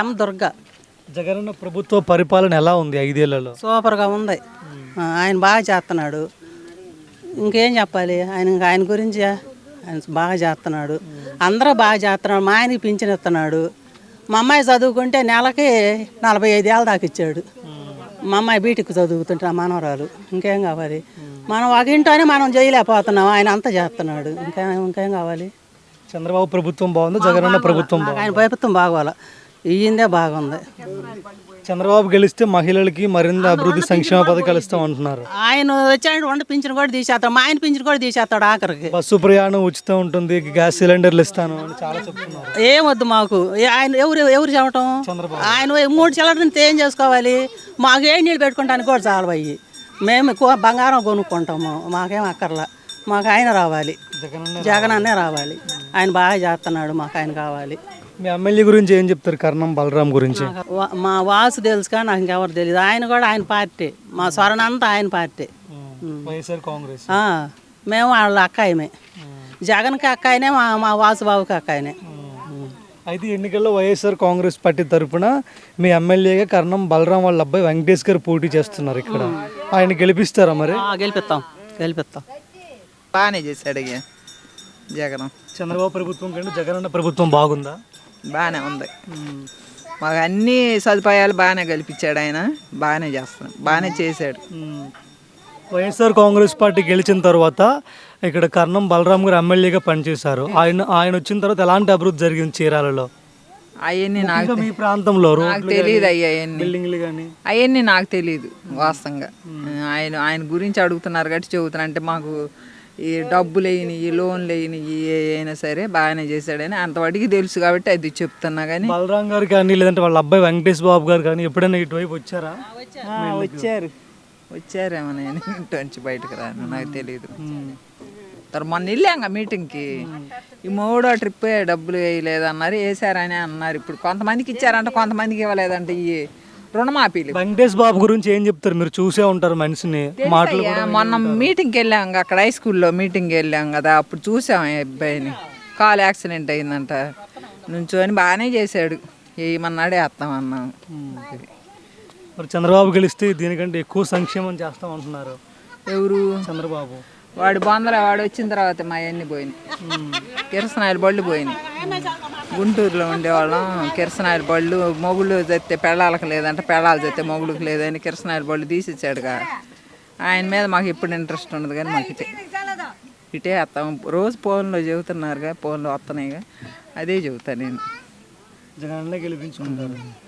ఎం దుర్గ. జగనన్న ప్రభుత్వ పరిపాలన ఎలా ఉంది ఐదేళ్ళలో? సూపర్గా ఉంది. ఆయన బాగా చేస్తున్నాడు ఇంకేం చెప్పాలి? ఆయన ఆయన గురించి ఆయన బాగా చేస్తున్నాడు అందరూ బాగా చేస్తున్నాడు మా ఆయనకి పింఛన్ ఇస్తున్నాడు మా అమ్మాయి చదువుకుంటే నెలకి నలభై ఐదు ఏళ్ళ దాకా ఇచ్చాడు. మా అమ్మాయి బీటెక్ చదువుతుంటే మనవరాలు. ఇంకేం కావాలి? మనం ఒక ఇంట్లోనే మనం చేయలేకపోతున్నాం. ఆయన అంతా చేస్తున్నాడు ఇంకేం ఇంకేం కావాలి? చంద్రబాబు ప్రభుత్వం బాగుంది జగనన్న ప్రభుత్వం ఆయన ప్రభుత్వం బాగోవాలి. ఇయ్యిందే బాగుంది. చంద్రబాబు గెలిస్తే మహిళలకి మరింత అభివృద్ధి సంక్షేమ పథకాలు ఇస్తాం అంటున్నారు. ఆయన వచ్చాడు వంట పింఛన్ కూడా తీసేస్తాడు. మా ఆయన పింఛన్ కూడా తీసేస్తాడు ఆఖరికి. బస్సు ప్రయాణం ఉచితం ఉంటుంది గ్యాస్ సిలిండర్లు ఇస్తాను అని చాలా చెప్తున్నారు. ఏమొద్దు మాకు. ఆయన ఎవరు ఎవరు చెప్పటం? చంద్రబాబు. ఆయన మూడు చిల్లరని ఏం చేసుకోవాలి? మాకు ఏ నీళ్ళు పెట్టుకుంటానికి కూడా చాలు అయ్యి. మేము ఎక్కువ బంగారం కొనుక్కుంటాము. మాకేం అక్కర్లా. మాకు ఆయన రావాలి. జగన్ అన్నే రావాలి. ఆయన బాగా చేస్తున్నాడు మాకు ఆయన కావాలి. మీ ఎమ్మెల్యే గురించి ఏం చెప్తారు కర్ణం బలరాం గురించి? వా- మా వాసు తెలుసు కానీ నాకు ఇంకెవరు తెలియదు ఆయన కూడా ఆయన పార్టీ. మా స్వరణ అంతా ఆయన పార్టీ. వైఎస్ఆర్ కాంగ్రెస్. ఆ, మేము వాళ్ళ అక్కాయమే. జగన్కి అక్కాయనే మా మా వాసుబాబుకి అక్కాయనే. అయితే ఎన్నికల్లో వైఎస్ఆర్ కాంగ్రెస్ పార్టీ తరపున మీ ఎమ్మెల్యేగా కర్ణం బలరాం వాళ్ళ అబ్బాయి వెంకటేష్ గారు పోటీ చేస్తున్నారు ఇక్కడ. ఆయన గెలిపిస్తారా మరి? ఆ, గెలిపిస్తాం. గెలిపిస్తాం. బాగానే చేశాడు అయ్యా జగన్. చంద్రబాబు ప్రభుత్వం కంటే జగనన్న ప్రభుత్వం బాగుందా? బాగానే ఉంది. మాకు అన్ని సదుపాయాలు బాగానే కల్పించాడు ఆయన. బాగానే చేస్తాడు. బాగానే చేశాడు. వైఎస్ఆర్ కాంగ్రెస్ పార్టీ గెలిచిన తర్వాత ఇక్కడ కర్ణం బలరాం గారు ఎమ్మెల్యేగా పనిచేశారు. ఆయన ఆయన వచ్చిన తర్వాత ఎలాంటి అభివృద్ధి జరిగింది చీరాలలో? అవన్నీ నాకు ఇంకా మీ ప్రాంతంలో తెలియదు అయ్యా బిల్డింగ్లు కానీ అవన్నీ నాకు తెలియదు వాస్తవంగా. ఆయన ఆయన గురించి అడుగుతున్నారు కాబట్టి చెబుతున్నా. అంటే మాకు ఈ డబ్బులు అయినాయి లోన్లు అయినాయి ఏ అయినా సరే బాగానే చేశాడని అంతవాటికి తెలుసు కాబట్టి అది చెప్తున్నా కానీ. బలరాం గారు కానీ లేదంటే వాళ్ళ అబ్బాయి వెంకటేష్ బాబు గారు కానీ ఎప్పుడైనా ఇటువైపు వచ్చారా? వచ్చారు. వచ్చారేమో నేను ఇంటి బయటకు రాను నాకు తెలియదు తర్వాత మొన్న వెళ్ళాంగా మీటింగ్కి ఈ మూడో ట్రిప్ డబ్బులు వేయలేదన్నారు వేసారని అన్నారు. ఇప్పుడు కొంతమందికి ఇచ్చారంట కొంతమందికి ఇవ్వలేదంట ఈ రుణమాఫీలు. వెంకటేష్ బాబు గురించి ఏం చెప్తారు? మీరు చూసే ఉంటారు మనిషిని. మాటలు మొన్న మీటింగ్కి వెళ్ళాం అక్కడ హై స్కూల్లో మీటింగ్కి వెళ్ళాం కదా అప్పుడు చూసాం అబ్బాయిని. కాలు యాక్సిడెంట్ అయిందంట. నుంచొని బాగానే చేశాడు. వేస్తామన్నాం అది. మరి చంద్రబాబు గెలిస్తే దీనికంటే ఎక్కువ సంక్షేమం చేస్తాం అంటున్నారు. ఎవరు? చంద్రబాబు. వాడు బొందల వాడు వచ్చిన తర్వాత మా అన్ని పోయినాయి. కిరసనాయల బళ్ళు పోయినాయి. గుంటూరులో ఉండేవాళ్ళం. కిరసనాయల బళ్ళు మొగుళ్ళు తెస్తే పెళ్ళాలకు లేదంటే పెళ్ళాలు తెస్తే మొగుళ్ళకి లేదని కిరసనాయల బళ్ళు తీసిచ్చాడుగా. ఆయన మీద మాకు ఇప్పుడు ఇంట్రెస్ట్ ఉండదు కానీ మాకు ఇటే. ఇటే వస్తాం రోజు ఫోన్లో చెబుతున్నారుగా ఫోన్లో వస్తున్నాయిగా అదే చెబుతాను నేను. జగనన్నే గెలిపించుకుంటారు.